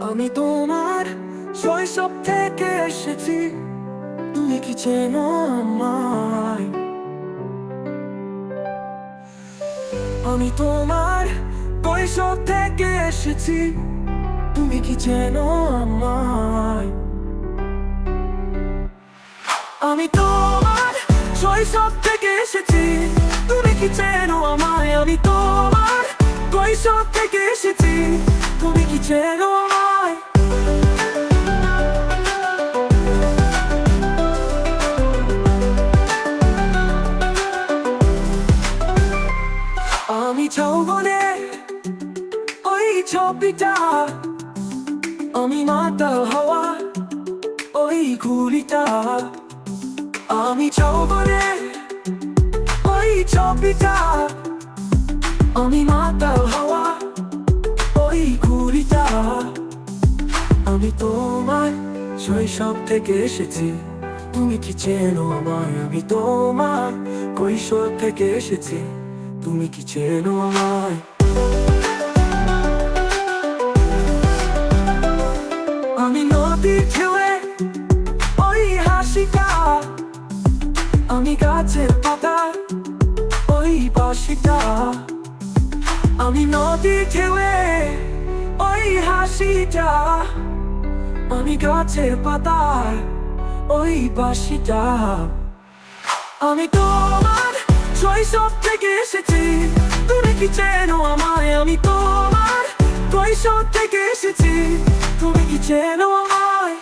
আমি তোমার শৈশব থেকে এসেছি। তুমি কি চেনো আমি তোমার কৈশোর থেকে এসেছি। তুমি কি চেনো আমায়? আমি তোমার শৈশব থেকে এসেছি। তুমি কি চেনো আমায়? আমি তোমার কৈশোর থেকে এসেছি। যৌবনে ওই ছবিটা আমি মাতাল হওয়া ওই ঘুড়িটা আমি যৌবনে ওই ছবিটা আমি মাতাল হওয়া ওই ঘুড়িটা আমি তোমার শৈশব থেকে এসেছি, তুমি কি চেনো আমায়? আমি তোমার কৈশোর থেকে এসেছি। তুমি কি চেনো আমায়? আমি নদীর ঢেউয়ে ওই হাসিটা, আমি গাছের পাতা ওই বাসিটা। আমি নদীর ঢেউয়ে ওই হাসিটা, আমি গাছের পাতা ওই বাসিটা। আমি তোমার শৈশব থেকে এসেছি তুমি কি চেনো আমায় আমি তোমার কৈশোর থেকে এসেছি তুমি কি চেনো আমায়